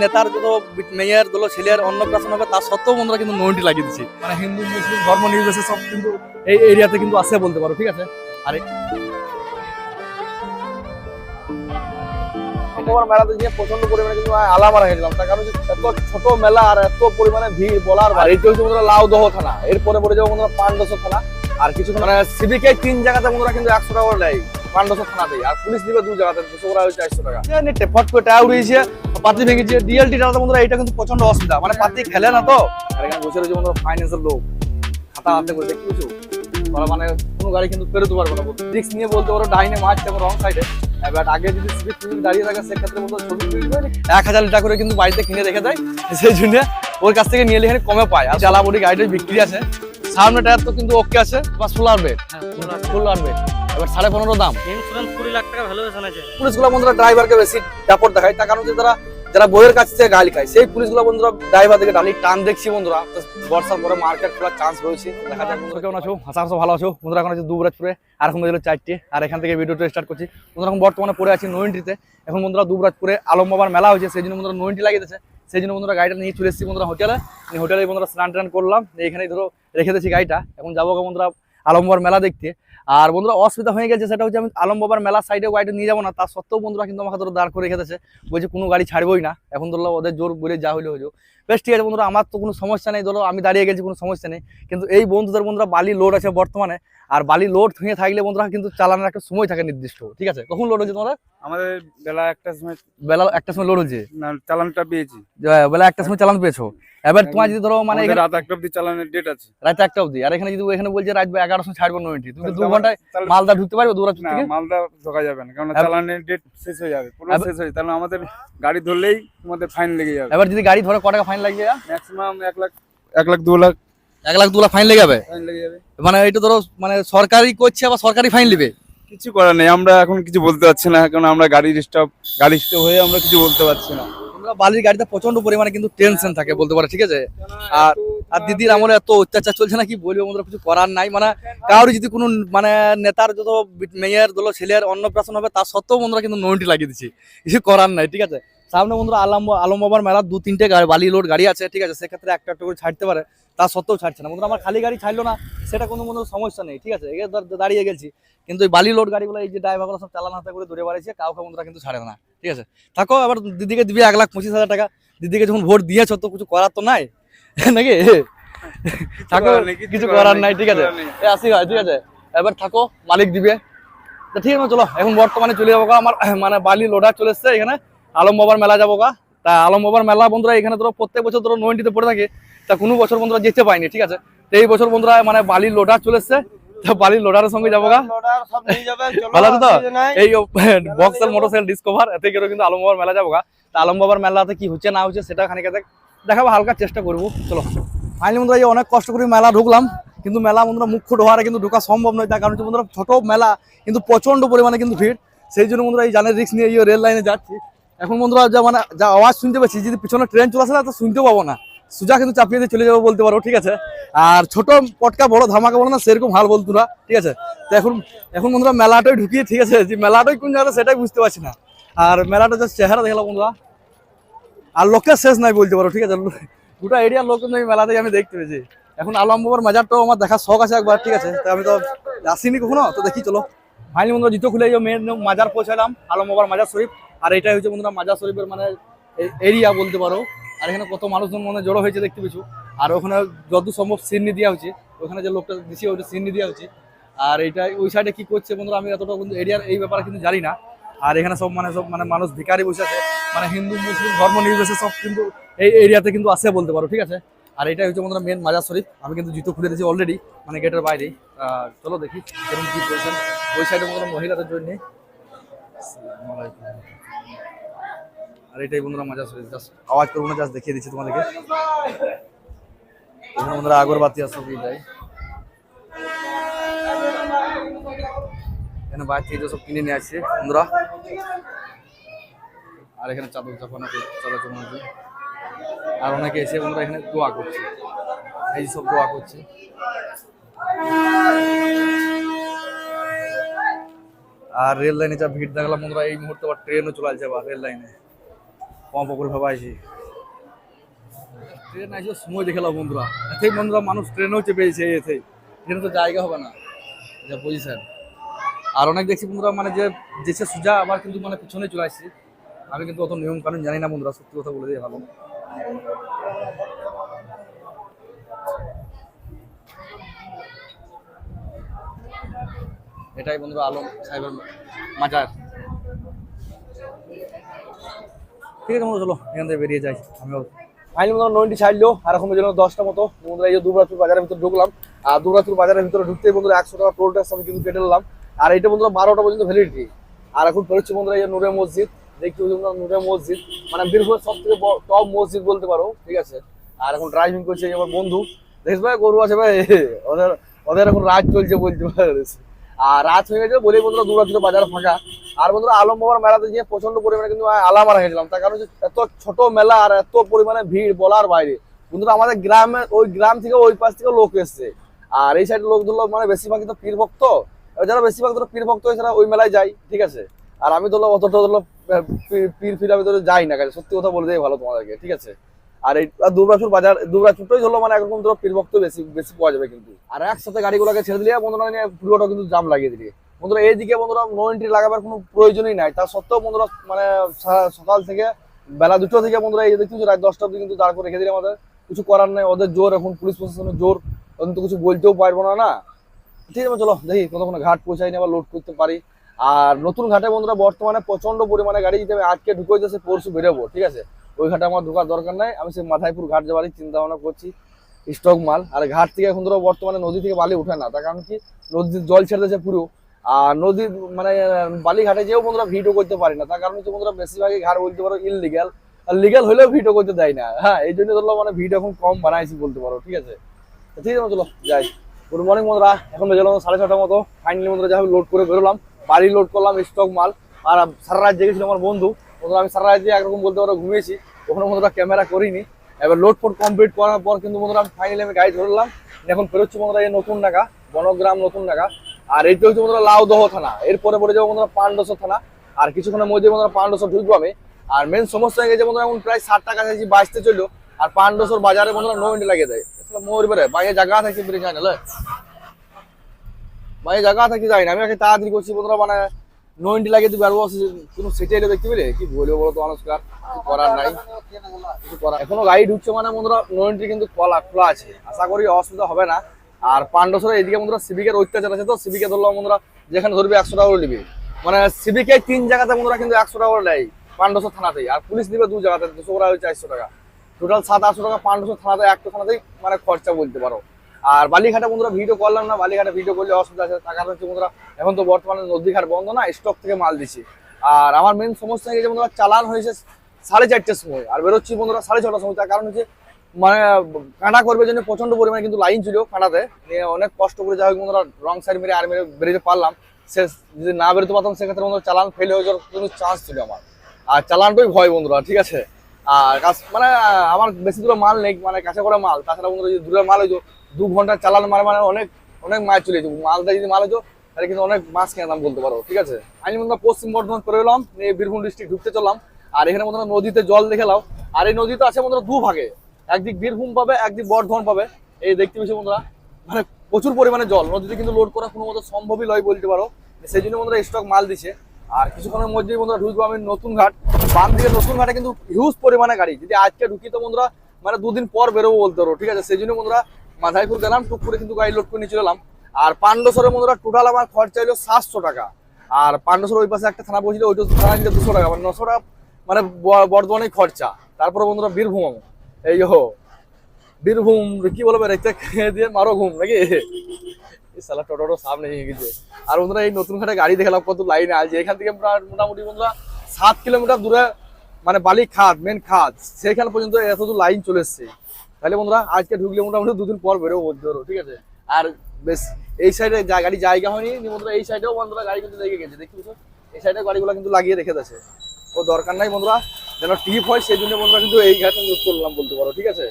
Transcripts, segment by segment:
নেতার যত মেয়ের দল ছেলের অন্নপ্রাশন হবে তার সত্ত্বেও বন্ধুরা কিন্তু নইনটি লাগিয়ে দিচ্ছি। মানে হিন্দু মুসলিম ধর্ম নির্বিশেষে সব কিন্তু এই এরিয়াতে কিন্তু আসে বলতে পারো ঠিক আছে? আরে। মেলাতে গিয়ে প্রচণ্ড পরিমাণে কিন্তু আলামারা গেছিলাম তার কারণ এত ছোট মেলা আর এত পরিমাণে ভিড় বলার আর বন্ধুরা লাউদহ থানা। এরপরে পরে যাব বন্ধুরা পান্ডস থানা। আর কিছু মানে সিভিকে তিন জায়গাতে বন্ধুরা কিন্তু একশো টাকা নেয় থানাতেই। আর পুলিশ দিবে দু জায়গাতে দুশো হচ্ছে চারশো টাকা। ফট করে উড়িয়েছে পাতি ভেঙেছে। ডিএলটি টাকা বন্ধুরা এটা কিন্তু প্রচণ্ড অসুবিধা। মানে পাতি খেলে না তো। আর এখানে বসে রয়েছে বন্ধুরা ফাইন্যান্সের লোক। খাতা হাতে করে কিছু ওরা মানে কোনো গাড়ি কিন্তু পেরোতে পারবে না। রিক্স নিয়ে বলতে পারো ডাইনে মারছে এবং রং সাইডে আগে যদি সিভিক দাঁড়িয়ে থাকে সেক্ষেত্রে ছবি এক হাজার লিটার করে কিন্তু বাড়িতে কিনে রেখে দেয়। সেই জন্য ওর কাছ থেকে নিয়ে এখানে কমে পায়। আর জ্বালা বডি গাড়িটা বিক্রি আছে। সামনে টায়ার তো কিন্তু ওকে আছে বা সোলার বেড সোলার বেড এবার সাড়ে পনেরো দাম। ইন্স্যুরেন্স কুড়ি লাখ টাকা ভ্যালুয়েশন আছে। পুলিশগুলো বন্ধুরা ড্রাইভারকে বেশি দাপট দেখায়। তার কারণ যে তারা যারা বইয়ের কাছ থেকে গাড়ি খায়, সেই পুলিশগুলো বন্ধুরা ড্রাইভার থেকে ডালি টান দেখছি বন্ধুরা। বর্ষার পরে মার্কেট খোলার চান্স রয়েছে, দেখা যাক বন্ধুরা। কেমন আছো? আশা করছ ভালো আছো। বন্ধুরা, এখন আছে দুবরাজপুরে আর এখন বাজে চারটে, আর এখান থেকে ভিডিওটা স্টার্ট করছি। বন্ধুরা, এখন বর্তমানে পড়ে আছি নইনটিতে এখন বন্ধুরা দুবরাজপুরে আলম বাবার মেলা হয়েছে, সেই জন্য বন্ধুরা নইনটি লাগিয়ে দিয়েছে। সেই জন্য বন্ধুরা গাড়িটা নিয়ে চলে এসেছি বন্ধুরা হোটেলে হোটেলে বন্ধুরা স্নান টান করলাম এখানেই ধরো রেখে দিয়েছি গাড়িটা। এখন যাব বন্ধুরা আলম বাবার মেলা দেখতে। আর বন্ধুরা অসুবিধা হয়ে গেছে, সেটা হচ্ছে আমি আলম বাবার মেলা সাইডে গাড়িটা নিয়ে যাব না, তার সত্ত্বেও বন্ধুরা কিন্তু আমাকে ধরো দাঁড় করে রেখেছে। বলছে কোনো গাড়ি ছাড়বই না, এখন ধরলো ওদের জোর বলে যা হইলে হইল। বেশ ঠিক আছে বন্ধুরা আমার তো কোনো সমস্যা নেই ধরো আমি দাঁড়িয়ে গেছি কোনো সমস্যা নেই। কিন্তু এই বন্ধুদের বন্ধুরা বালি লোড আছে বর্তমানে আর বালি লোড হয়ে থাকলে বন্ধুরা কিন্তু চালানোর একটা সময় থাকে নির্দিষ্ট ঠিক আছে? কখন লোড হচ্ছে তোমাদের? আমাদের বেলা একটা সময় বেলা একটা সময় লোড হচ্ছে না চালানটা পেয়েছি। যে- বেলা একটা সময় চালান পেয়েছ। এবার তোমার যদি ধরো মানে রাত একটা অব্দি চালানের ডেট আছে। রাত একটা অবধি। আর এখানে যদি এখানে বলছে রাত এগারোটার সময় ছাড়বো নয়টি তুমি দু ঘন্টায় মালদা ঢুকতে পারবে দু থেকে? মালদা ঢোকা যাবে না কারণ চালানের ডেট শেষ হয়ে যাবে পুরো শেষ হয়ে যাবে তাহলে আমাদের গাড়ি ধরলেই তোমাদের ফাইন লেগে যাবে। এবার যদি গাড়ি ধরে ক টাকা ফাইন লাগবে? ম্যাক্সিমাম এক লাখ এক লাখ দু লাখ। এক লাখ দু লাখ ফাইন লেগে যাবে? ফাইন লেগে যাবে। মানে এটা ধরো মানে সরকারি করছে আবার সরকারি ফাইন নেবে? কিছু করার নেই আমরা এখন কিছু বলতে পারছি না কারণ আমরা গাড়ির স্টপ গাড়ি স্টপ হয়ে আমরা কিছু বলতে পারছি না। আমরা বালির গাড়িতে প্রচণ্ড পরিমাণে কিন্তু টেনশন থাকে বলতে পারো ঠিক আছে? আর আর দিদির আমলে এত অত্যাচার চলছে না কি বলব আমাদের কিছু করার নাই। মানে কারোর যদি কোনো মানে নেতার যত মেয়ের দল ছেলের অন্নপ্রাশন হবে তার সত্ত্বেও বন্ধুরা কিন্তু নইনটি লাগিয়ে দিচ্ছি। কিছু করার নাই ঠিক আছে? সামনে বন্ধুরা আলম আলম বাবার মেলার দু তিনটে গাড়ি বালি লোড গাড়ি আছে ঠিক আছে? সেক্ষেত্রে একটা একটা করে ছাড়তে পারে তা সত্ত্বেও ছাড়ছে না। বন্ধুরা আমার খালি গাড়ি ছাড়লো না সেটা কোনো কোনো সমস্যা নেই ঠিক আছে? এগে দা- দাঁড়িয়ে গেছি। কিন্তু এই বালি লোড গাড়িগুলো এই যে ড্রাইভারগুলো সব চালান হাতে করে দূরে বাড়িয়েছে কাউকে বন্ধুরা কিন্তু ছাড়ে না ঠিক আছে? থাকো আবার দিদিকে দিবি এক লাখ পঁচিশ হাজার টাকা। দিদিকে যখন ভোট দিয়েছ তো কিছু করার তো নাই? নাকি? থাকো কিছু করার নাই ঠিক আছে? আসি ভাই ঠিক আছে? এবার থাকো মালিক দিবে। তো ঠিক আছে চলো এখন বর্তমানে চলে যাব আমার মানে বালি লোডার চলে এসছে এখানে। আলম বাবার মেলা যাব গা। তা আলম বাবার মেলা বন্ধুরা, এখানে ধরো প্রত্যেক বছর ধরো নয়নটিতে পড়ে থাকে। তা কোনো বছর বন্ধুরা যেতে পাইনি ঠিক আছে? তো এই বছর বন্ধুরা মানে বালি লোডার চলে এসছে। তা বালি লোডারের সঙ্গে যাব গা। ভালো তো? এই বক্সেল মোটরসাইকেল ডিসকভার এতে করে কিন্তু আলম বাবার মেলা যাব গা। তা আলম বাবার মেলাতে কি হচ্ছে না হচ্ছে সেটা খানিক দেখ দেখাবো, হালকা চেষ্টা করব। চলো। ফাইনালি বন্ধুরা, এই অনেক কষ্ট করে মেলা ঢুকলাম, কিন্তু মেলা বন্ধুরা মুখ্য ঢোয়ারে কিন্তু ঢোকা সম্ভব নয়। তার কারণ হচ্ছে বন্ধুরা, ছোট মেলা, কিন্তু প্রচণ্ড পরিমাণে কিন্তু ভিড়। সেই জন্য বন্ধুরা, এই জানের রিক্স নিয়ে এই রেল লাইনে যাচ্ছি। এখন বন্ধুরা যা মানে যা আওয়াজ শুনতে পাচ্ছি, যদি পিছনে ট্রেন চলে আসে না, তো শুনতেও পাবো না। সুজা কিন্তু চাপিয়ে দিয়ে চলে যাব বলতে পারো, ঠিক আছে? আর ছোট পটকা বড়, ধামাকা বলো না, সেরকম হাল বলতো না ঠিক আছে? তো এখন এখন বন্ধুরা মেলাটাই ঢুকিয়ে, ঠিক আছে? যে মেলাটাই কোন জায়গাটা, সেটাই বুঝতে পারছি না। আর মেলাটা যে চেহারা দেখলাম বন্ধুরা। আর লোকের শেষ নাই বলতে পারো, ঠিক আছে? গোটা এরিয়ার লোক এই মেলাতেই আমি দেখতে পেয়েছি। এখন আলম্বর মাজারটাও আমার দেখার শখ আছে একবার, ঠিক আছে? তো আমি তো আসিনি কখনো, তো দেখি, চলো। ফাইনালি বন্ধুরা, জুতো খুলে মেন মাজার পৌঁছালাম, আলমবাবার মাজার শরীফ। আর এটাই হচ্ছে বন্ধুরা মাজার শরীফের মানে এরিয়া বলতে পারো। আর এখানে কত মানুষজন মানে জড়ো হয়েছে দেখতে পেয়েছ। আর ওখানে যত সম্ভব সিন্নি দেওয়া হচ্ছে ওখানে যে লোকটা দিছি ওইটা সিন্নি দেওয়া হচ্ছে আর এইটা ওই সাইডে কি করছে বন্ধুরা, আমি এতটা কিন্তু এরিয়ার এই ব্যাপারে কিন্তু জানি না। আর এখানে সব মানে সব মানে মানুষ ভিকারি বসে আছে। মানে হিন্দু, মুসলিম, ধর্ম নির্বিশেষে সব কিন্তু এই এরিয়াতে কিন্তু আসে বলতে পারো, ঠিক আছে? আর এটাই হচ্ছে বন্ধুরা মেন মাজার শরীফ। আমি কিন্তু জুতো খুলে দিয়েছি অলরেডি মানে গেটের বাইরে। চলো দেখি এরকম কি করেছেন ওই সাইডে বন্ধুরা মহিলাদের জন্য। আর এটাই বন্ধুরা মাজার শরীফ জাস্ট আওয়াজ করব না জাস্ট দেখিয়ে দিচ্ছি তোমাদেরকে। বন্ধুরা আগরবাতি সবই দেয়। এখানে বাইরে থেকে সব কিনে নিয়ে আসছে, বন্ধুরা। আর এখানে চাদর চাপানো চাপানো আছে। আর অনেকে এসে বন্ধুরা এখানে দোয়া করছে। এই সব দোয়া করছে। আর রেল লাইনে যা ভিড় দেখলাম বন্ধুরা, এই মুহূর্তে আবার ট্রেনও চলে আসছে আবার রেল লাইনে। পম্প করে ভাবাইছি ট্রেন আসে সময় দেখে লাও বন্ধুরা। এতেই বন্ধুরা মানুষ ট্রেনেও চেপেছে এতেই। ট্রেনে তো জায়গা হবে না। যা পজিশন আর অনেক দেখছি বন্ধুরা মানে যে যেসে সোজা, আবার কিন্তু মানে পিছনে চলে আসছে। আমি কিন্তু অত নিয়ম কানুন জানি না বন্ধুরা, সত্যি কথা বলে দিয়ে ভালো। এটাই বন্ধুরা আলম সাহেবের মাজার। ঠিক আছে বন্ধু চলো, এখান থেকে বেরিয়ে যাই, আমিও। ফাইনালি বন্ধুরা নয়টি ছাড়লো আর এখন যেন দশটা মতো। বন্ধুরা, এই যে দুবরাজপুর বাজারের ভিতরে ঢুকলাম। আর দুবরাজপুর বাজারের ভিতরে ঢুকতে বন্ধুরা একশো টাকা টোল ট্যাক্স আমি কিন্তু কেটে নিলাম। আর এটা বন্ধুরা বারোটা পর্যন্ত ভ্যালিডিটি আর এখন পেরোচ্ছি বন্ধুরা এই যে নূরে মসজিদ। বন্ধুরা নূরে মসজিদ। মানে বীরভূমের সব থেকে টপ মসজিদ বলতে পারো, ঠিক আছে? আর এখন ড্রাইভিং করছে আমার বন্ধু। দেখিস ভাই, গরু আছে ভাই। ওদের ওদের এখন রাজ চলছে বলতে পারিস আর রাত হয়ে গেছে বলেই বন্ধুরা দুবরাজপুর বাজার ফাঁকা। আর বন্ধুরা আলম বাবার মেলাতে গিয়ে প্রচণ্ড পরিমাণে কিন্তু আলামা রেখেছিলাম তার কারণ এত ছোট মেলা আর এত পরিমাণে ভিড় বলার বাইরে। বন্ধুরা আমাদের গ্রামে ওই গ্রাম থেকে ওই পাশ থেকে লোক এসছে। আর এই সাইডে লোক ধরলো মানে বেশিরভাগই তো পীর ভক্ত। যারা বেশিরভাগ ধরো পীর ভক্ত এছাড়া ওই মেলায় যাই ঠিক আছে? আর আমি ধরলো অতটা ধরলো পীর- ফির আমি ধরো যাই না সত্যি কথা বলে দেয় ভালো তোমাদেরকে, ঠিক আছে? আর এই দুবরাজপুর বাজার দুবরাজপুরটাই ধরলো মানে একরকম ধরো পীর ভক্ত বেশি বেশি পাওয়া যাবে কিন্তু। আর একসাথে গাড়িগুলোকে ছেড়ে দিলে বন্ধুরা নিয়ে পুরোটা কিন্তু জাম লাগিয়ে দিলে। বন্ধুরা, এইদিকে বন্ধুরা নো এন্ট্রি লাগাবার কোনো প্রয়োজনই নাই। তার সত্ত্বেও বন্ধুরা মানে সকাল থেকে বেলা দুটো থেকে বন্ধুরা এই দেখছি রাত দশটা অব্দি কিন্তু দাঁড় করে রেখে দিলে আমাদের। কিছু করার নেই, ওদের জোর, এখন পুলিশ প্রশাসনের জোর। ওদের তো কিছু বলতেও পারব না না? ঠিক আছে, চলো, দেখি কতক্ষণ ঘাট পৌঁছাই নিয়ে আবার লোড করতে পারি। আর নতুন ঘাটে বন্ধুরা, বর্তমানে প্রচণ্ড পরিমাণে গাড়ি আমি আজকে ঢুকে যাচ্ছে পরশু বেরোবো, ঠিক আছে? ওই ঘাটে আমার ঢোকার দরকার নাই। আমি সেই মাথাইপুর ঘাট যাওয়ারই চিন্তা ভাবনা করছি, স্টক মাল। আর ঘাট থেকে এখন ধরো বর্তমানে নদী থেকে বালি উঠে না, তার কারণ কি? নদীর জল ছেড়ে দিয়েছে পুরো। আর নদীর মানে বালি ঘাটে যেও বন্ধুরা ভিডিও করতে পারি না, তার কারণ হচ্ছে বন্ধুরা বেশিরভাগই ঘাট বলতে পারো ইললিগাল আর লিগাল হলেও ভিডিও করতে দেয় না। হ্যাঁ এই জন্য ধরলো মানে ভিডিও এখন কম বানাইছি বলতে পারো, ঠিক আছে? ঠিক আছে চলো যাই। গুড মর্নিং বন্ধুরা, এখন বেজে গেলাম সাড়ে ছটার মতো। ফাইনালি বন্ধুরা যা লোড করে বেরোলাম। বাড়ি লোড করলাম স্টক মাল। আর সারা রাত জেগেছিল আমার বন্ধু। বন্ধুরা, আমি সারা রাত একরকম বলতে পারো ঘুমিয়েছি। ওখানে বন্ধুরা ক্যামেরা করিনি। এবার লোড ফোড কমপ্লিট করার পর কিন্তু বন্ধুরা আমি ফাইনালি আমি গাড়ি ধরলাম। এখন ফেরোচ্ছি বন্ধুরা এই নতুন নাগা, বনগ্রাম নতুন নাগা। আর এইটা হচ্ছে বন্ধুরা লাউদহ থানা। এরপরে পরে যাব বন্ধুরা পাণ্ডসর থানা। আর কিছুক্ষণের মধ্যে বন্ধুরা পাণ্ডসর ঢুকবো আমি। আর মেন সমস্যা হয়ে গেছে বন্ধুরা, এখন প্রায় ষাট টাকা কাছাকাছি বাঁচতে চলল। আর পাণ্ডসর বাজারে বন্ধুরা নো মিনিট লাগিয়ে দেয়। মোর বেড়ে, বাইরে জায়গা থাকছে বেরিয়ে যায় না? মানে জায়গা থাকি যাই না। আমি তাড়াতাড়ি করছি বন্ধুরা মানে নইনটি লাগিয়ে দিবে আর কোনো সেটে এলে দেখতে পেলে? কি বলব বলো তো মানুষকার কিছু করার নাই। কিছু করার এখনও গাড়ি ঢুকছে মানে বন্ধুরা নইনটি কিন্তু খোলা খোলা আছে। আশা করি অসুবিধা হবে না। আর পাণ্ডসরে এদিকে বন্ধুরা সিভিকের অত্যাচার আছে তো, সিভিকে ধরলাম বন্ধুরা, যেখানে ধরবে একশো টাকা করে নিবে। মানে সিভিকে তিন জায়গাতে বন্ধুরা কিন্তু একশো টাকা করে নেয় পাণ্ডসর থানাতেই। আর পুলিশ নিবে দু জায়গাতে, দুশো করে চারশো টাকা। টোটাল সাত আটশো টাকা পাণ্ডসর থানাতে একটা থানাতেই মানে খরচা বলতে পারো। আর বালিঘাটে বন্ধুরা ভিডিও করলাম না, বালিঘাটে ভিডিও করলে অসুবিধা আছে, তার কারণ হচ্ছে বন্ধুরা, এখন তো বর্তমানে নদীঘাট বন্ধ না স্টক থেকে মাল দিছি আর আমার মেন সমস্যা হয়ে গেছে বন্ধুরা, চালান হয়েছে সাড়ে চারটের সময়, আর বেরোচ্ছি বন্ধুরা সাড়ে ছটার সময়, তার কারণ হচ্ছে মানে কাঁটা করবে জন্য প্রচণ্ড পরিমাণে কিন্তু লাইন ছিল কাঁটাতে, নিয়ে অনেক কষ্ট করে যাই হোক বন্ধুরা রং সাইড মেরে আর মেরে বেরোতে পারলাম। সে যদি না বেরোতে পারতাম, সেক্ষেত্রে বন্ধুরা চালান ফেল হয়ে যাওয়ার কোনো চান্স ছিল আমার। আর চালানটাই ভয় বন্ধুরা, ঠিক আছে? আর কাছ- মানে আমার বেশি দূরে মাল নেই মানে কাছে করে মাল, তাছাড়া বন্ধুরা যদি দূরে মাল হইতো দু ঘণ্টা চালান মারে মানে অনেক অনেক মাছ চলে যেত মালটা যদি মাল হতো, তাহলে কিন্তু অনেক মাছ কিনতাম বলতে পারো, ঠিক আছে? আমি বন্ধুরা পশ্চিম বর্ধমান করে এলাম বীরভূম ডিস্ট্রিক্ট ঢুকতে চললাম, আর এখানে বন্ধুরা নদীতে জল দেখে লাও আর এই নদীতে আছে বন্ধুরা দু ভাগে একদিক বীরভূম পাবে, একদিক বর্ধমান পাবে। এই দেখতে পেয়েছি বন্ধুরা মানে প্রচুর পরিমাণে জল। নদীতে কিন্তু লোড করা কোনো মতো সম্ভবই নয় বলতে পারো। সেই জন্য বন্ধুরা স্টক মাল দিছে। আর কিছুক্ষণের মধ্যেই বন্ধুরা ঢুকবো আমি নতুন ঘাট বাম দিকে নতুন ঘাটে কিন্তু হিউজ পরিমাণে গাড়ি। যদি আজকে ঢুকি তো বন্ধুরা মানে দুদিন পর বেরোবো বলতে পারো, ঠিক আছে? সেই জন্য বন্ধুরা মাথাইপুর গেলাম টুক করে কিন্তু গাড়ি লোড করে নিয়ে চলে এলাম। আর পাণ্ডসরের বন্ধুরা টোটাল আমার খরচা হলো সাতশো টাকা। আর পাণ্ডসর ওই পাশে একটা থানা বসছিল, ওইটা থানা নিলে দুশো টাকা মানে নশো টাকা মানে বর্ধমানে খরচা। তারপরে বন্ধুরা বীরভূম, এই হো, বীরভূম, কি বলবে রেখে দিয়ে মারো ঘুম, নাকি? সালা টোটো সামনে নিয়ে গেছে। আর বন্ধুরা এই নতুন ঘাটে গাড়ি দেখালাম, কত লাইনে আছে। এখান থেকে মোটামুটি বন্ধুরা সাত কিলোমিটার দূরে মানে বালি খাদ মেন খাদ সেখানে পর্যন্ত এত দূর লাইন চলে এসছে। তাহলে বন্ধুরা, আজকে ঢুকলে মোটামুটি দুদিন পর বেরোবো বলতে পারো ঠিক আছে? আর বেশ, এই সাইডে গাড়ি জায়গা হয়নি, বন্ধুরা, এই সাইডেও বন্ধুরা গাড়ি কিন্তু লেগে গেছে দেখি এই সাইডে গাড়িগুলো কিন্তু লাগিয়ে রেখে দিয়েছে। ও দরকার নাই বন্ধুরা, যেন টিপ হয়, সেই জন্য বন্ধুরা কিন্তু এই ঘাটে ইউজ করলাম বলতে পারো, ঠিক আছে?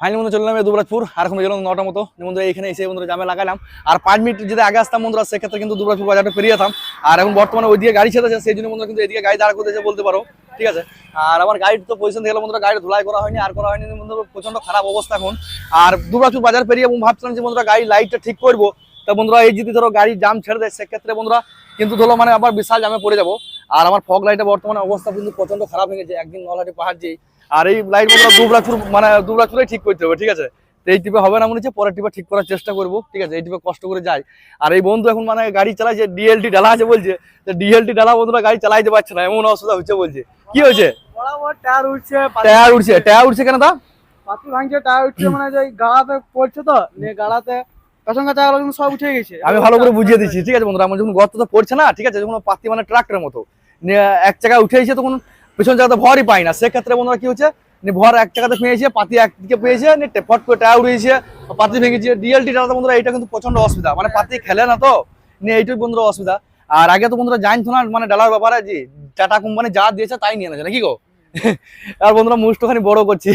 ফাইনালি বন্ধু চললাম দুবরাজপুর, আর এখন গেলাম নটা মতো। বন্ধুরা এখানে এসে বন্ধুরা জামে লাগালাম। আর পাঁচ মিনিট যদি আগে আসতাম বন্ধুরা, সেক্ষেত্রে কিন্তু দুবরাজপুর বাজারটা যেতাম। আর এখন বর্তমানে ওইদিকে গাড়ি ছেড়েছে সেই জন্য বন্ধুরা কিন্তু এদিকে গাড়ি দাঁড় করতেছে বলতে পারো। ঠিক আছে? আর আমার গাড়ির তো পজিশন দেখলাম বন্ধুরা গাড়ি ধুলাই করা হয়নি, আর করা হয়নি বন্ধুরা প্রচণ্ড খারাপ অবস্থা এখন। আর দুবাচুর বাজার পেরিয়ে ভাবছিলাম যে বন্ধুরা গাড়ি লাইটটা ঠিক করব। তা বন্ধুরা, এই যদি ধরো গাড়ি জাম ছেড়ে দেয়, সেক্ষেত্রে বন্ধুরা, কিন্তু ধরো মানে আবার বিশাল জামে পড়ে যাব। আর আমার ফগ লাইটের বর্তমানে অবস্থা কিন্তু প্রচণ্ড খারাপ হয়ে গেছে, একদিন নলাটি পাহাড় যেই। আর এই লাইট বন্ধুরা দুবরাচুর মানে দুবরাচুরেই ঠিক করতে হবে, ঠিক আছে? তো এই টিপে হবে না মনে হচ্ছে, পরের টিপে ঠিক করার চেষ্টা করব, ঠিক আছে? এই টিপে কষ্ট করে যাই। আর এই বন্ধু এখন মানে গাড়ি চালাইছে ডিএলটি ডালা আছে বলছে ডিএলটি ডালা বন্ধুরা গাড়ি চালাইতে পারছে না, এমন অসুবিধা হচ্ছে বলছে। কি হয়েছে? টায়ার উঠছে টায়ার উঠছে টায়ার উঠছে কেন তা? পাতি ভাঙছে টায়ার উঠছে মানে যে গাড়াতে পড়ছে তো গাড়াতে। সব উঠে গেছে। আমি ভালো করে বুঝিয়ে দিচ্ছি ঠিক আছে বন্ধুরা? আমার যখন গর্তটা পড়ছে না ঠিক আছে? যখন পাতি মানে ট্রাক্টরের মতো। নিয়ে এক জায়গায় উঠে এসে তখন পেছন জায়গাতে ভরই পাই না। সেক্ষেত্রে বন্ধুরা কি হচ্ছে ভর এক জায়গাতে পেয়েছে পাতি একদিকে পেয়েছে ফট করে টায়ার উড়িয়েছে পাতি ভেঙেছে। ডিএলটি বন্ধুরা এটা কিন্তু প্রচণ্ড অসুবিধা। মানে পাতি খেলে না তো? নিয়ে এইটাই বন্ধুরা অসুবিধা। আর আগে তো বন্ধুরা জানতো না মানে ডালার ব্যাপারে যে টাটা কোম্পানি যা দিয়েছে তাই নিয়ে নেছে নাকি গো? আর বন্ধুরা মুষ্টখানি বড় করছি।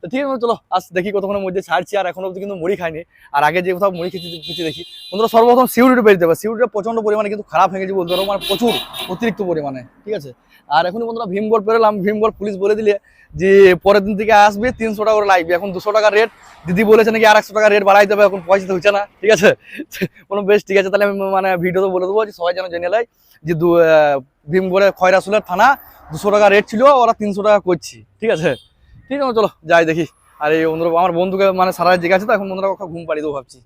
তো ঠিক আছে, চলো, আজ দেখি কতক্ষণের মধ্যে ছাড়ছি, আর এখনও অব্দি কিন্তু মুড়ি খাইনি। আর আগে যে কোথাও মুড়ি খেতে খেতে দেখি, বন্ধুরা, সর্বপ্রথম সিউরিটি বেরিয়ে দেবে সিউরিটা প্রচণ্ড পরিমাণে কিন্তু খারাপ হয়ে গেছে বলতে মানে প্রচুর, অতিরিক্ত পরিমাণে, ঠিক আছে? আর এখনই বন্ধুরা, ভীমগড় পেরোলাম, ভীমগড় পুলিশ বলে দিলে যে পরের দিন থেকে আসবে তিনশো টাকা করে লাগবে এখন দুশো টাকা রেট দিদি বলেছে নাকি আর একশো টাকা রেট বাড়াই দেবে, এখন পয়সা তো হচ্ছে না, ঠিক আছে? কোনো বেশ, ঠিক আছে, তাহলে আমি মানে ভিডিও তো বলে দেবো যে সবাই যেন জেনে নেয়। যে দু আহ, ভীমগড়ে খয়রাসুলের থানা দুশো টাকা রেট ছিল ওরা তিনশো টাকা করছি। ঠিক আছে? ঠিক আছে চলো যাই দেখি। আর এই বন্ধুরা আমার বন্ধুকে মানে সারা জেগে আছে তো এখন বন্ধুরা ওকে ঘুম পাড়িয়ে দেবো ভাবছি।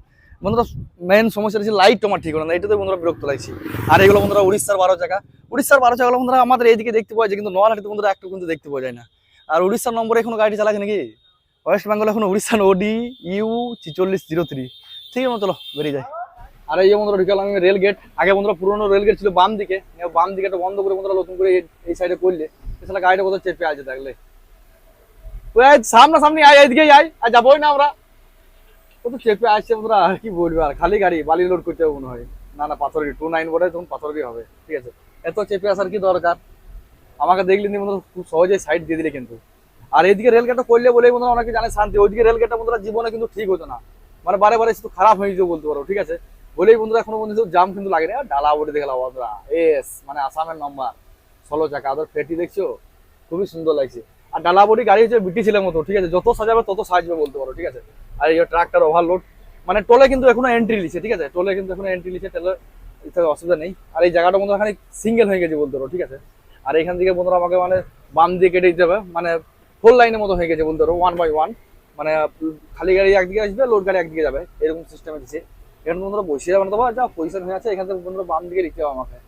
বন্ধুরা মেন সমস্যা হচ্ছে লাইট তোমার ঠিক না এইটাতে বন্ধুরা বিরক্ত লাগছে। আর এগুলো বন্ধুরা উড়িষ্যার বারো জায়গা উড়িষ্যার বারো জায়গা বন্ধুরা আমাদের এইদিকে দেখতে পাওয়া যায় কিন্তু নোয়াহাটিতে বন্ধুরা একটু কিন্তু দেখতে পাওয়া যায় না। আর উড়িষ্যার নম্বরে এখনও গাড়ি চালাচ্ছে নাকি? ওয়েস্ট বেঙ্গল এখন উড়িষ্যার ওডি ইউ ছিচল্লিশ জিরো থ্রি ঠিক আছে চলো বেরিয়ে যাই। আর এই যে বন্ধুরা ঢুকালাম আমি রেল গেট আগে বন্ধুরা পুরোনো রেল গেট ছিল বাম দিকে। বাম দিকেটা বন্ধ করে বন্ধুরা নতুন করে এই- সাইডে করলে। এছাড়া গাড়িটা কোথাও চেপে আছে থাকলে ওই আয় এদিকে আয় আর যাবোই না আমরা। ও তো চেপে আসছে বন্ধুরা, আর কি বলবে আর, খালি গাড়ি, বালি লোড করতে হবে মনে হয়। না না পাথরের টু নাইন বোর্ডে তখন পাথরেরই হবে, ঠিক আছে। এত চেপে আসার কি দরকার? আমাকে দেখলে নি বন্ধুরা, খুব সহজেই সাইড দিয়ে দিলে কিন্তু। আর এইদিকে রেল গেটটা করলে বলেই বন্ধুরা অনেকে জানে শান্তি। ওইদিকে রেল গেটটা বন্ধুরা জীবনে কিন্তু ঠিক হতো না। মানে বারে বারে শুধু খারাপ হয়ে যেত বলতে পারো, ঠিক আছে? বলেই বন্ধুরা এখনও পর্যন্ত জাম কিন্তু লাগে না ডালা বলে দেখলাম বন্ধুরা। এস মানে আসামের নম্বর ষোলো চাকা ওদের পেটি দেখছ? খুবই সুন্দর লাগছে। আর ডালা বডি গাড়ি হচ্ছে বিটি ছেলের মতো, ঠিক আছে? যত সাজাবে তত সাজবে বলতে পারো, ঠিক আছে? আর এই ট্রাক্টর ওভারলোড মানে টোলে কিন্তু এখনও এন্ট্রি লিছে ঠিক আছে? টোলে কিন্তু এখনও এন্ট্রি লিছে টোলে এতে অসুবিধা নেই। আর এই জায়গাটা বন্ধুরা এখানে সিঙ্গেল হয়ে গেছে বলতে পারো, ঠিক আছে? আর এখান থেকে বন্ধুরা আমাকে মানে বাম দিয়ে কেটে দিতে হবে মানে ফোর লাইনের মতো হয়ে গেছে বলতে পারো ওয়ান বাই ওয়ান মানে খালি গাড়ি একদিকে আসবে লোড গাড়ি একদিকে যাবে, এরকম সিস্টেমে দিচ্ছে। এখানে বন্ধুরা বসিয়ে যাবে না তো যা পজিশন হয়ে আছে, এখান থেকে বন্ধুরা বাম দিকে দিতে হবে আমাকে।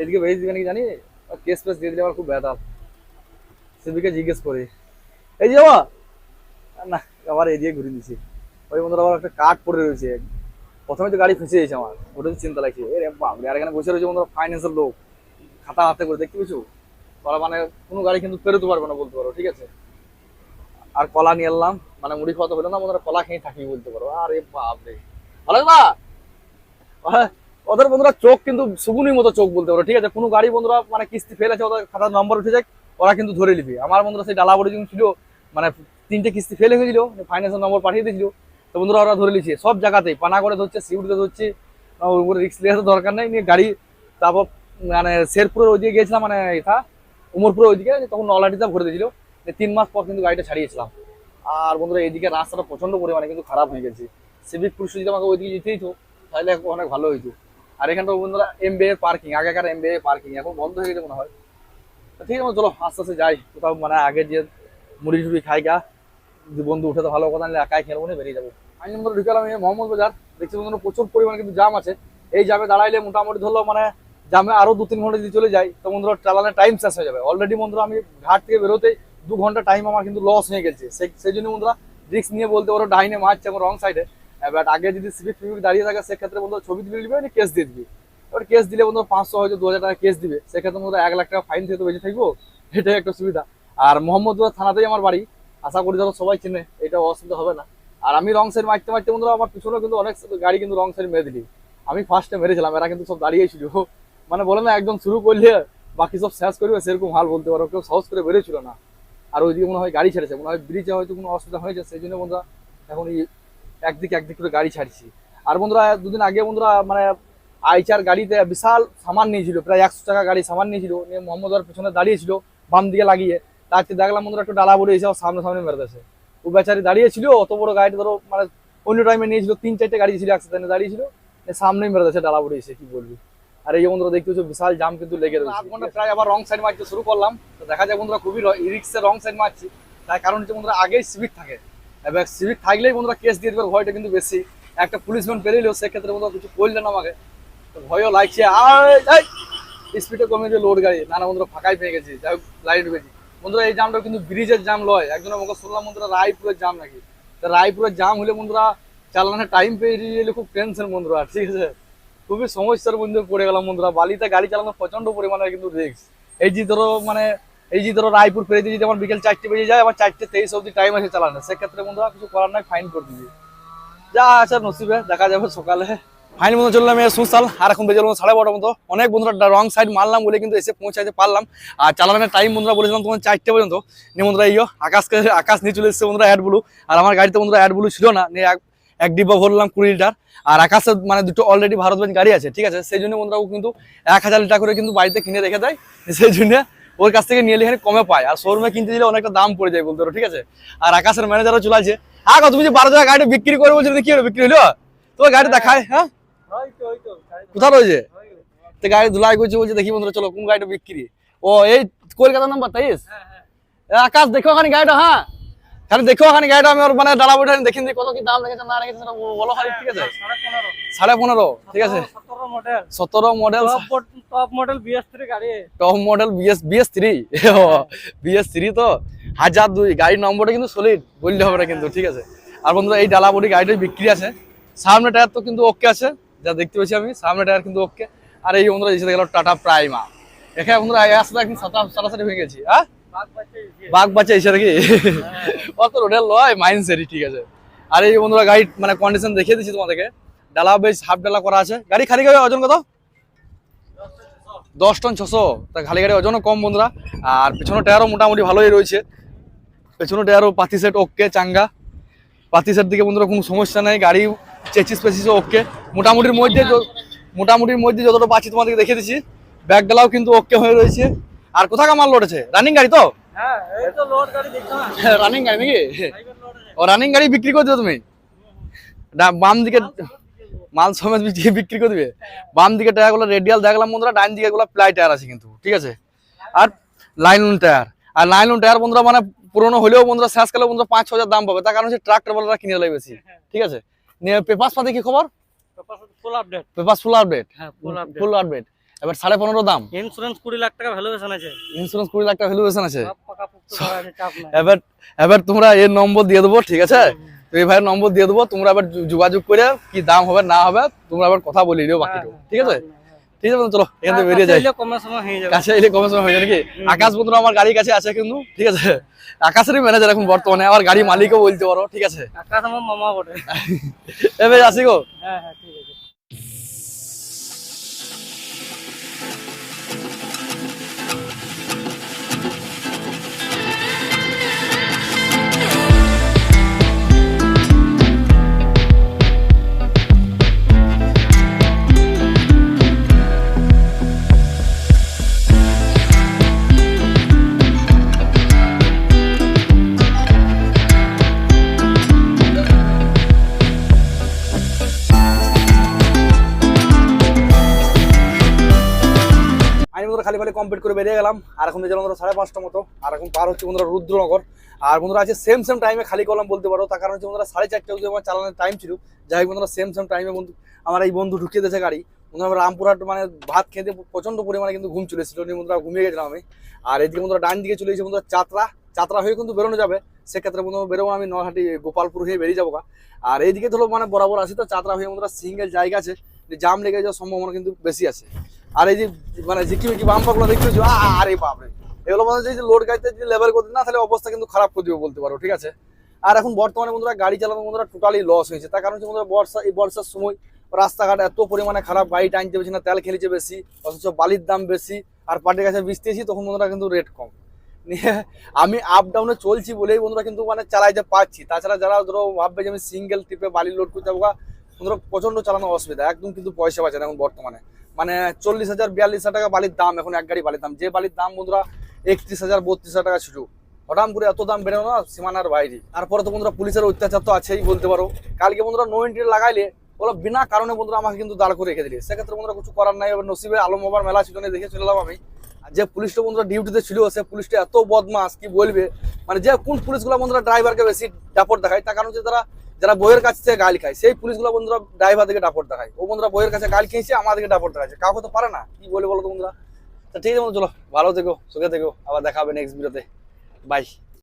এদিকে ভেজ দিবে নাকি জানি কেস ফেস দিয়ে দিলে আমার খুব ব্যথা। সিভিকে জিজ্ঞেস করি। এই যে বাবা! না, আবার এদিকে ঘুরে দিছি ওই বন্ধুরা আবার একটা কাঠ পড়ে রয়েছে। প্রথমে তো গাড়ি ফেসে গেছে আমার, ওটা তো চিন্তা লাগছে। এ রে আর এখানে বসে রয়েছে বন্ধুরা ফাইন্যান্সের লোক। খাতা হাতে করে, দেখতে পেয়েছ? ওরা মানে কোনো গাড়ি কিন্তু পেরোতে পারবে না বলতে পারো, ঠিক আছে? আর কলা নিয়ে এলাম মানে মুড়ি খাওয়াতে হলো না, বন্ধুরা, কলা খেয়ে থাকি বলতে পারো। আরে বাপরে! ভালো ওদের বন্ধুরা চোখ কিন্তু সুগুনির মতো চোখ বলতে পারো, ঠিক আছে? কোনো গাড়ি বন্ধুরা মানে কিস্তি ফেল আছে, ওদের খাতার নম্বর উঠে যায় ওরা কিন্তু ধরে নিবি। আমার বন্ধুরা সেই ডালা বড়ি ছিল মানে তিনটে কিস্তি ফেল হয়েছিল ফাইন্যান্সের নম্বর পাঠিয়ে দিয়েছিল। তো বন্ধুরা, ওরা ধরে নিচ্ছে সব জায়গাতেই, পানা করে ধরছে সিউড়িতে ধরছে উপরে রিক্স নেওয়ার দরকার নেই, নিয়ে গাড়ি, তারপর মানে শেরপুরের ওইদিকে গিয়েছিলাম মানে এটা, উমরপুরের ওইদিকে তখন নলাটিতে ভরে দিয়েছিল তিন মাস পর কিন্তু গাড়িটা ছাড়িয়েছিলাম। আর বন্ধুরা, এইদিকে রাস্তাটা প্রচণ্ড পরিমাণে কিন্তু খারাপ হয়ে গেছে। সিভিক পুলিশ যদি আমাকে ওইদিকে যেতেই তো, তাহলে অনেক ভালো হইতো। আর এখানটা বন্ধুরা এম এমবিএ পার্কিং আগেকার এমবিএ পার্কিং এখন বন্ধ হয়ে গেছে মনে হয়। ঠিক আছে, চলো আস্তে আস্তে যাই। কোথাও মানে আগে যে মুড়ি টুড়ি খাই গা বন্ধু উঠে তো ভালো কথা নিলে একাই খেলব না, বেরিয়ে যাব। আমি বন্ধুরা ঢুকালাম মোহাম্মদ বাজার দেখছি বন্ধুরা প্রচুর পরিমাণে কিন্তু জাম আছে। এই জামে দাঁড়াইলে মোটামুটি ধরলো মানে জামে আরও দু তিন ঘণ্টা যদি চলে যাই, তো বন্ধুরা চালানোর টাইম শেষ হয়ে যাবে। অলরেডি বন্ধুরা আমি ঘাট থেকে বেরোতেই দু ঘণ্টা টাইম আমার কিন্তু লস হয়ে গেছে। সেই জন্য বন্ধুরা রিক্স নিয়ে বলতে পারো ডাইনে মারছে আমার রং সাইডে বাট আগে যদি সিভিক ফিভিক দাঁড়িয়ে থাকে, সেক্ষেত্রে বন্ধুরা ছবি তুলে দিবে কেস দিয়ে দিবি। এবার কেস দিলে বন্ধুরা পাঁচশো হয়তো দু হাজার টাকা কেস দিবে। সেক্ষেত্রে বন্ধুরা এক লাখ টাকা ফাইন থেকে তো বেঁচে থাকব, এটাই একটা সুবিধা। আর মোহাম্মদপুর থানাতেই আমার বাড়ি। আশা করি ধরো সবাই চেনে, এটা অসুবিধা হবে না। আর আমি রং সাইড মারতে মারতে বন্ধুরা, আমার পিছনে কিন্তু অনেক গাড়ি কিন্তু রং সাইড মেরে দিলি। আমি ফার্স্টে মেরেছিলাম, এরা কিন্তু সব দাঁড়িয়ে ছিল। মানে বলে না, একদম শুরু করলে বাকি সব শেষ করবে, সেরকম হাল বলতে পারো, কেউ সাহস করে বেরোছিল না। আর ওইদিকে মনে হয় গাড়ি ছেড়েছে, মনে হয় ব্রিজে হয়তো কোনো অসুবিধা হয়েছে, সেই জন্য বন্ধুরা, এখন এই একদিকে একদিক করে গাড়ি ছাড়ছি। আর বন্ধুরা, দুদিন আগে বন্ধুরা মানে আইচার গাড়িতে বিশাল সামান নিয়েছিল, প্রায় একশো টাকা গাড়ি সামান নিয়েছিল, নিয়ে মোহাম্মদ আর পেছনে দাঁড়িয়েছিল, বাম দিকে লাগিয়ে। তাকে দেখলাম বন্ধুরা, একটু ডালা বড়ে এসে ওর সামনে সামনে মেরে দিয়েছে ও বেচারি দাঁড়িয়ে ছিল অত বড় গাড়িটা ধরো মানে অন্য টাইমে নিয়েছিল, তিন, চারটে গাড়ি ছিল একসাথে দাঁড়িয়ে ছিল এ সামনেই মেরে ডালা বড়ে এসে, কি বলবি? আর এই বন্ধুরা, দেখতে হচ্ছে বিশাল জাম কিন্তু লেগে রয়েছে। ঘণ্টা প্রায় আবার রং সাইড মারতে শুরু করলাম। তো দেখা যায় বন্ধুরা, খুবই রিক্সে রং সাইড মারছি। তার কারণ হচ্ছে বন্ধুরা, আগেই সিভিক থাকে। এবার সিভিক থাকলেই বন্ধুরা কেস দিয়ে দেবার ভয়টা কিন্তু বেশি। একটা পুলিশম্যান পেরিয়েও সেক্ষেত্রে বন্ধুরা কিছু করলেন আমাকে। তো ভয়ও লাগছে। আর স্পিডে কমে যে লোড গাড়ি। নানা বন্ধুরা, ফাঁকাই পেয়ে গেছি। যাই হোক লাইট ঢুকেছি। বন্ধুরা, এই জামটা কিন্তু ব্রিজের জাম লয়। একজন আমাকে শুনলাম, বন্ধুরা, রায়পুরের জাম নাকি? তা রায়পুরের জাম হলে বন্ধুরা চালানোর টাইম পেয়ে গেলে খুব টেনশন বন্ধুরা, ঠিক আছে? খুবই সমস্যার মধ্যে পড়ে গেলাম বন্ধুরা। বালিতে গাড়ি চালানো প্রচণ্ড পরিমাণে কিন্তু রিস্ক এই যে ধরো মানে এই যে ধরো রায়পুর পেরে দিয়ে যদি আমার বিকেল চারটে বেজে যায়, আমার চারটে তেইশ অব্দি টাইম আছে চালানো সেক্ষেত্রে বন্ধুরা কিছু করার নাই ফাইন করে দিবি। যা আছে নসিবে, দেখা যাবে সকালে। ফাইন মতো চললাম এই সুসাল আর এখন বেজে গেলো সাড়ে বারোটার মতো অনেক বন্ধুরা রং সাইড মারলাম বলে কিন্তু এসে পৌঁছাতে পারলাম। আর চালানোর টাইম বন্ধুরা বলেছিলাম তোমার চারটে পর্যন্ত। নিয়ে বন্ধুরা ইয়ো আকাশকে, আকাশ নিয়ে চলে এসেছে বন্ধুরা অ্যাড ব্লু আর আমার গাড়িতে বন্ধুরা অ্যাড ব্লু ছিল না। নিয়ে এক- ডিব্বা ভরলাম কুড়ি লিটার। আর আকাশের মানে দুটো অলরেডি ভারত বেঞ্চ গাড়ি আছে, ঠিক আছে? সেই জন্য বন্ধুরা কিন্তু এক হাজার লিটার করে কিন্তু বাড়িতে কিনে রেখে দেয়। সেই জন্য ওর কাছ থেকে নিয়ে এখানে কমে পায়। আর শোরুমে কিনতে দিলে অনেকটা দাম পড়ে যায় বলতে ঠিক আছে? আর আকাশের ম্যানেজারও চলে আছে আগো তুমি যে বারো টাকা গাড়িটা বিক্রি করে বলছো কি হলো? বিক্রি হলো? তোমার গাড়ি দেখায় হ্যাঁ? কোথায় রয়েছে? তো গাড়ি ধুলাই করছে বলছে দেখি বন্ধুরা চলো কোন গাড়িটা বিক্রি? ও এই কলকাতার নাম্বার তাইস? আকাশ দেখো ওখানে গাড়িটা হ্যাঁ? খালি দেখো ওখানে গাড়িটা আমি ওর মানে দাঁড়া বসে দেখিন দি কত কি দাম লেগেছে না সেটা বলো খালি ঠিক আছে? সাড়ে পনেরো। ঠিক আছে? সতেরো model top model BS three গাড়ি। Top model BS BS three BS three তো? হাজার দুই গাড়ির নম্বরটা কিন্তু সলিড বললে হবে না কিন্তু ঠিক আছে? আর বন্ধুরা এই ডালা বডি গাড়িটা বিক্রি আছে। সামনে টায়ার তো কিন্তু ওকে আছে যা দেখতে পাচ্ছি আমি সামনে টায়ার কিন্তু ওকে আর এই বন্ধুরা এসে গেল টাটা প্রাইমা এখানে বন্ধুরা আসতে একদিন সাতা সাতাশাটি হয়ে গেছি হ্যাঁ? বাঘ বাচ্চা বাঘ বাচ্চা এসে নাকি? অত রোডের লয়, মাইন্ড ঠিক আছে। আর এই বন্ধুরা, গাড়ি মানে কন্ডিশন দেখিয়ে দিচ্ছি তোমাদেরকে। ডালা বেশ হাফ ডালা করা আছে। গাড়ি খালি গাড়ি ওজন কত? দশ টন ছশো। তা খালি গাড়ি ওজনও কম, বন্ধুরা। আর পেছনে টায়ারও মোটামুটি ভালোই রয়েছে। পেছনে টায়ারও পাতি সেট ওকে চাঙ্গা। পাতি সেট দিকে বন্ধুরা কোনো সমস্যা নেই। গাড়ি চেচিস পেচিসও ওকে মোটামুটির মধ্যে মোটামুটির মধ্যে যতটা পাচ্ছি তোমাদেরকে দেখিয়ে দিচ্ছি। ব্যাগ ডালাও কিন্তু ওকে হয়ে রয়েছে। আর কোথাকার মাল লোড আছে রানিং গাড়ি তো? হ্যাঁ তো লোড গাড়ি রানিং নাকি? ও রানিং গাড়ি বিক্রি করে দিবে তুমি? বাম দিকে মাল সমেত বিক্রি- করে দিবে? বাম দিকে টায়ারগুলো রেডিয়াল দেখলাম বন্ধুরা ডান দিকে গুলো প্লাই টায়ার আছে কিন্তু ঠিক আছে? আর লাইনুন টায়ার আর লাইনুন টায়ার বন্ধুরা মানে পুরোনো হলেও বন্ধুরা শেষ কালে বন্ধুরা পাঁচ হাজার দাম পাবে। তার কারণ হচ্ছে ট্রাক্টর বলারা কিনে লাগে বেশি ঠিক আছে? পেপাস পাতে কি খবর? ফুল আপডেট পেপাস ফুল আপডেট হ্যাঁ ফুল আপডেট ফুল আপডেট এবার সাড়ে পনেরো দাম। ইন্স্যুরেন্স কুড়ি লাখ টাকা ভ্যালুয়েশন আছে। ইন্স্যুরেন্স কুড়ি লাখ টাকা ভ্যালুয়েশন আছে। এবার এবার তোমরা এর নম্বর দিয়ে দেবো ঠিক আছে? তো এই ভাইয়ের নম্বর দিয়ে দেবো তোমরা আবার যোগাযোগ করে কি দাম হবে না হবে তোমরা আবার কথা বলে দিও বাকিটা ঠিক আছে? ঠিক আছে চলো এখান থেকে বেরিয়ে যাই। হয়ে যাবে। কাছে এলে কমে সময় হয়ে যায় নাকি? আকাশ বন্ধু আমার গাড়ির কাছে আছে কিন্তু ঠিক আছে? আকাশেরই ম্যানেজার এখন বর্তমানে আমার গাড়ি মালিকও বলতে পারো ঠিক আছে? আকাশ আমার মামা বটে। এবার আসি গো। হ্যাঁ হ্যাঁ ঠিক আছে। করে বেরিয়ে গেলাম। আর এখন বেজে বন্ধুরা সাড়ে পাঁচটা মতো। আর এখন পার হচ্ছে বন্ধুরা রুদ্রনগর। আর বন্ধুরা আছে সেম সেম টাইমে খালি করলাম বলতে পারো। তার কারণ হচ্ছে বন্ধুরা সাড়ে চারটে অবধি আমার চালানোর টাইম ছিল। যাই বন্ধুরা সেম সেম টাইমে বন্ধু আমার এই বন্ধু ঢুকিয়ে দিয়েছে গাড়ি। বন্ধুরা রামপুরহাট মানে ভাত খেতে প্রচণ্ড পরিমাণে কিন্তু ঘুম চলেছিল নিয়ে বন্ধুরা ঘুমিয়ে গেছিলাম আমি। আর এদিকে বন্ধুরা ডান দিকে চলে এসেছে বন্ধুরা চাতরা। চাতরা হয়ে কিন্তু বেরোনো যাবে। সেক্ষেত্রে বন্ধু বেরোবো আমি নহাটি গোপালপুর হয়ে বেরিয়ে যাব। আর এইদিকে ধরো মানে বরাবর আসি তো, চাতরা হয়ে বন্ধুরা সিঙ্গেল জায়গা আছে। জাম লেগে যাওয়ার সম্ভাবনা কিন্তু বেশি আছে। আর এই যে মানে ঝিকি মিকি বাম্পাগুলো দেখতে পাচ্ছি আরে বাপরে। এগুলো মানে যে লোড গাড়িতে যদি লেভেল করতে না, তাহলে অবস্থা কিন্তু খারাপ করে দিবে বলতে পারো, ঠিক আছে? আর এখন বর্তমানে বন্ধুরা গাড়ি চালানো বন্ধুরা টোটালি লস হয়েছে। তার কারণ হচ্ছে বন্ধুরা বর্ষা, এই বর্ষার সময় রাস্তাঘাট এত পরিমাণে খারাপ, গাড়ি টানতে পারছি না, তেল খেলেছে বেশি, অথচ বালির দাম বেশি, আর পাটের কাছে বিচতেছি তখন বন্ধুরা কিন্তু রেট কম। নিয়ে আমি আপ ডাউনে চলছি বলেই বন্ধুরা কিন্তু মানে চালাইতে পারছি। তাছাড়া যারা ধরো ভাববে যে আমি সিঙ্গেল ট্রিপে বালি লোড করতে যাব বন্ধুরা প্রচণ্ড চালানো অসুবিধা, একদম কিন্তু পয়সা পাচ্ছে না এখন বর্তমানে। মানে চল্লিশ হাজার, বিয়াল্লিশ হাজার টাকা বালির দাম এখন এক গাড়ি বালির দাম। যে বালির দাম বন্ধুরা একত্রিশ হাজার, বত্রিশ হাজার টাকা ছুটু হঠাৎ করে এত দাম বেড়ে না, সীমানার বাইরে। তারপরে তো বন্ধুরা পুলিশের অত্যাচার তো আছেই বলতে পারো। কালকে বন্ধুরা নো এন্ট্রি লাগাইলে ওরা বিনা কারণে বন্ধুরা আমাকে কিন্তু দাঁড় করে রেখে দিলে। সেক্ষেত্রে বন্ধুরা কিছু করার নাই, এবার নসিবে আলম বাবার মেলা ছিল, দেখে চলে এলাম আমি। আর যে পুলিশটা বন্ধুরা ডিউটিতে ছিল, সে পুলিশটা এত বদমাস কি বলবে? মানে যে কোন পুলিশগুলো বন্ধুরা ড্রাইভারকে বেশি ডাপট দেখায়, তার কারণ হচ্ছে তারা যারা বইয়ের কাছ থেকে গাল খায়, সেই পুলিশগুলো বন্ধুরা ড্রাইভার থেকে ডাপট দেখায়। ও বন্ধুরা বইয়ের কাছে গাল খেয়েছে, আমাদেরকে ডাপট দেখাচ্ছে। কাউকে তো পারে না, কি বলে বলো তো বন্ধুরা? ঠিক আছে বন্ধু, চলো। ভালো থেকো, সুখে থেকো। আবার দেখা হবে নেক্সট ভিডিওতে বাই